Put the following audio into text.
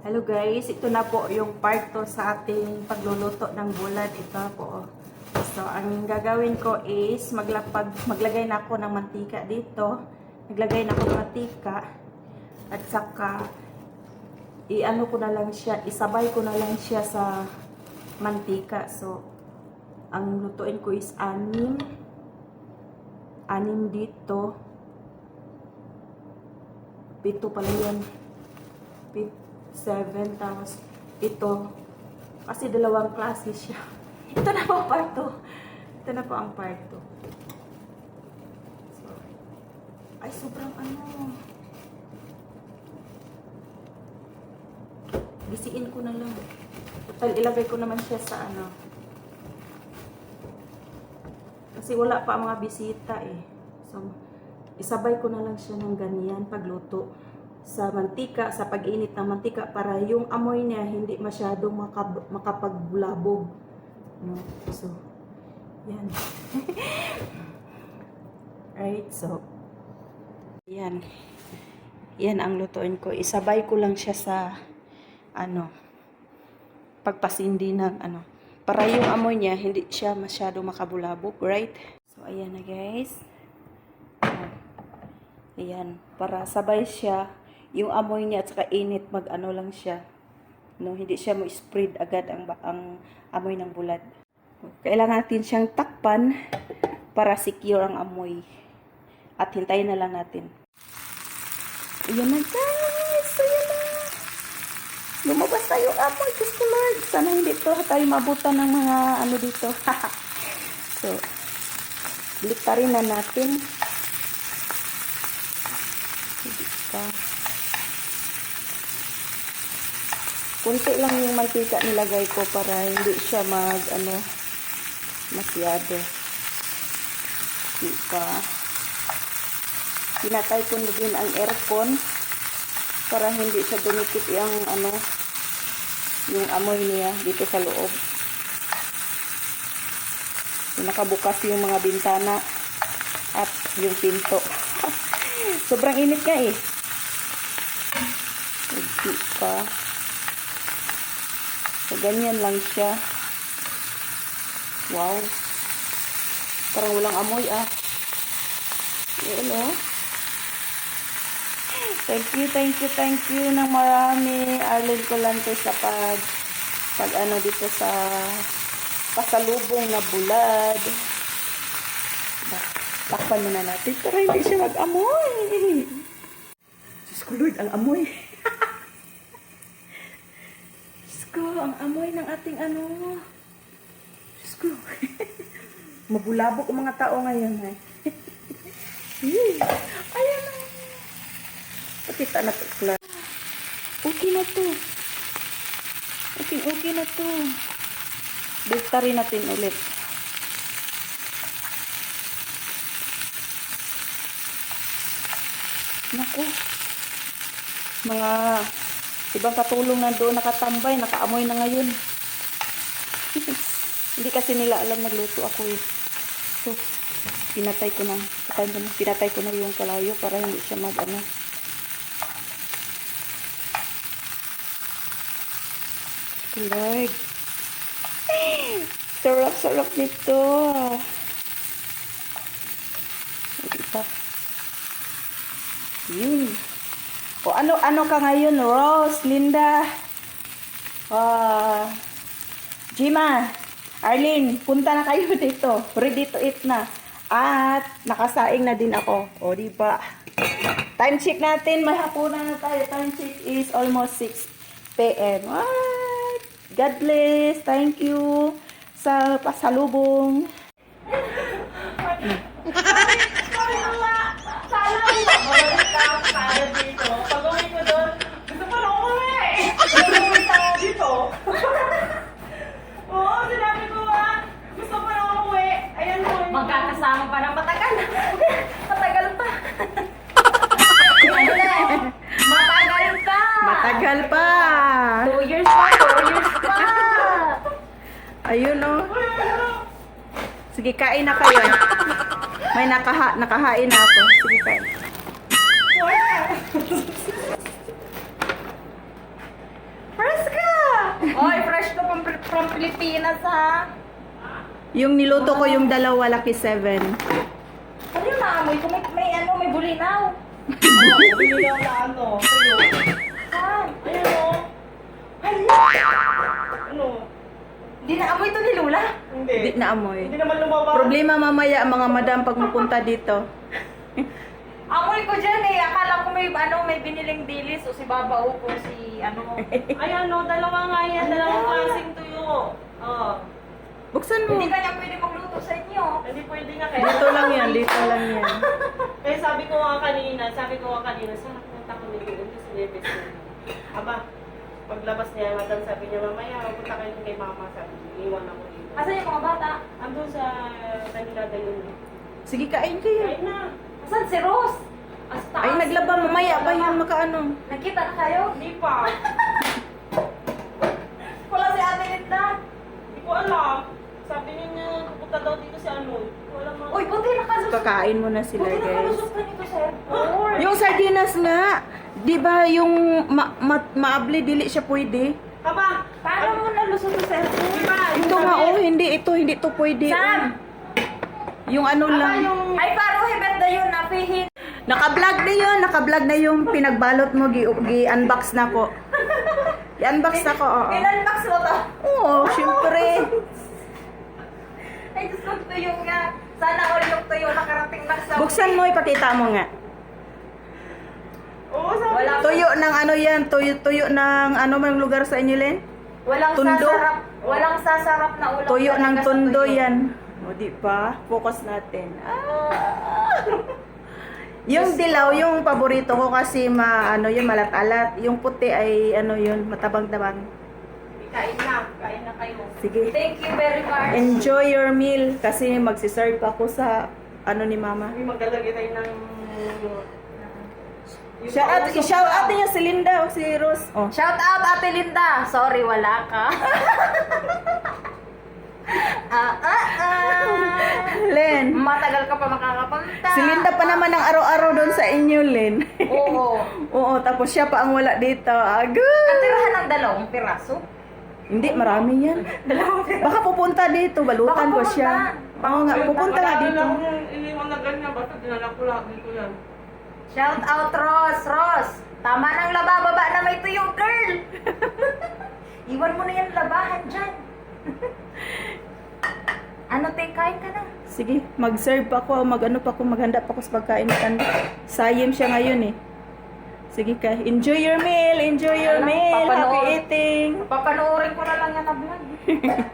Hello guys, ito na po yung part to sa ating pagluluto ng bulad. Ito po. So, ang gagawin ko is maglapag, maglagay na ako ng mantika dito. Naglagay na ako ng mantika. At saka, iano ko na lang siya, isabay ko na lang siya sa mantika. So, ang lutuin ko is anim. Anim dito. Pito pala yan. Pito 7. Tapos ito. Kasi dalawang klase siya. Ito na po part 2. Ito na po ang part 2. Ay, sobrang ano. Bisiin ko na lang. Total, ilagay ko naman siya sa ano. Kasi wala pa mga bisita eh. So, isabay ko na lang siya ng ganyan pagluto sa mantika, sa pag-init ng mantika para yung amoy niya hindi masyadong makab- makapagbulabog. No? So, yan. right, so, yan. Yan ang lutuin ko. Isabay ko lang siya sa, ano, pagpasindi ng, ano, para yung amoy niya hindi siya masyado makabulabog, right? So, ayan na guys. Ayan, para sabay siya, yung amoy niya at saka init, mag-ano lang siya. No, hindi siya mo spread agad ang, ang amoy ng bulad. Kailangan natin siyang takpan para secure ang amoy. At hintayin na lang natin. Ayan na guys! Ayan na! Lumabas tayo amoy, Diyos ko Lord. Sana hindi to tayo mabutan ng mga ano dito. so, bliktarin na natin. Hindi pa. Kunti lang yung mantika nilagay ko para hindi siya mag, ano, masyado. Hindi pa. Pinatay ko na din ang aircon para hindi siya dumikit yung, ano, yung amoy niya dito sa loob. Nakabukas yung mga bintana at yung pinto. Sobrang init nga eh. Hindi pa. Ganyan lang siya. Wow. Parang walang amoy ah. Yun oh. Thank you, thank you, thank you ng marami. Arlen Colante sa pag, pag ano dito sa pasalubong na bulad. Takpan muna natin para hindi siya mag-amoy. Diyos ko Lord, ang amoy. Diyos ko, ang amoy ng ating ano. Diyos ko. Mabulabog ang mga tao ngayon. Eh. Ayan na. Pakita na to. Okay na to. Okay, okay na to. Buktarin natin ulit. Naku. Mga ibang katulong na doon nakatambay, nakaamoy na ngayon. Hindi kasi nila alam nagluto ako eh. So, pinatay ko na, pinatay ko na, yung kalayo para hindi siya mag ano. Lord. Sarap-sarap nito. Diba? Yun. O ano ano ka ngayon, Rose, Linda? Ah, Jima, Arlene, punta na kayo dito. Ready to eat na. At nakasaing na din ako. O, di ba? Time check natin, may hapunan na tayo. Time check is almost 6 p.m. What? God bless. Thank you sa pasalubong. Sige, kain na kayo. May nakaha nakahain na ako. Sige, kain. From Pilipinas, ha? Yung niluto ko yung dalawa, laki seven. Ano yung naamoy ko? May, may ano, may bulinaw. Binilaw na ano, tuyo. Saan? Ayan o. Ano? Hindi naamoy to ni Lula. Hindi. Di na amoy. Hindi naman lumabas. Problema mamaya mga madam pag mapunta dito. Amoy ko dyan eh. Akala ko may, ano, may biniling dilis o si Baba o kung si, ano. Ay ano, dalawa nga yan. Dalawang klaseng tuyo. Oh. Buksan mo. Hindi ka niya pwede magluto sa inyo. Hindi pwede nga kaya. Dito lang yan, dito lang yan. Kaya sabi ko nga kanina, sabi ko nga kanina, saan punta kami doon kasi Leves na. Aba, paglabas niya, madam sabi niya, mamaya, punta kayo kay mama. Sabi niya, iwan ako. Asan yung mga bata? Andun sa kanila yun. Sige, kain kayo. Kain na. Asan si Rose? As taas. Ay, naglaba mamaya pa yung makaano. Nakita na kayo? Hindi pa. Wala si Ate Linda. Hindi ko alam. Sabi niya, pupunta daw dito si ano. Wala mga... Uy, buti nakalusot. Kakain mo na sila, Buti guys. nakalusot ka nito, sir. Yung sardinas nga, di ba yung ma- ma- maabli, dili siya pwede? Aba, Paano mo nalusot to, sir? di ba? Ito nga, oh, hindi ito, hindi to pwede. Sam! Yung ano lang. yung... Ay, paro hibet na yun, napihin. Naka-vlog na yun, naka-vlog na yung pinagbalot mo, gi- gi-unbox na ko. I-unbox na ko, oo. Inunbox mo to. Oo, syempre. Ay, Diyos ko, tuyo nga. Sana all yung tuyo nakarating na sa... Buksan mo, ipakita mo nga. Oo, sabi Wala. Tuyo ng ano yan, tuyo, tuyo ng ano mang lugar sa inyo, Len? Walang Tundo? sasarap. Walang sasarap na ulam. Tuyo ng tundo tuyo. yan. O, di ba? Focus natin. Ah! Yung dilaw, yung paborito ko kasi ma, ano yun, malat-alat. Yung puti ay, ano yun, matabang-tabang. Kain na. Kain na kayo. Sige. Thank you very much. Enjoy your meal kasi magsiserve ako sa ano ni mama. May maglalagay tayo ng... Yung Shout out, shout out niya si Linda o si Rose. Oh. Shout out Ate Linda. Sorry, wala ka. ah, ah, ah. Len, Matagal ka pa makakapunta. si Linda pa naman ang araw-araw doon sa inyo, Len. Oo. Oo, tapos siya pa ang wala dito. At Agad. tirahan ng dalawang piraso. Hindi, marami yan. Baka pupunta dito, balutan Baka ko siya. Oo nga, pupunta nga wala dito. na akong iniwan na ganyan. Basta dinala ko lahat dito yan. Shout out, Ross. Ross, tama ng laba, baba na may tuyo, girl. Iwan mo na yung labahan dyan. ano, te, kain ka na. Sige, mag-serve pa ako, mag-ano pa ako, maghanda pa ako sa pagkain. Sayim siya ngayon eh. Sige ka, enjoy your meal, enjoy your Alam, meal, papanood. happy eating. Papanoorin ko na lang yan na vlog.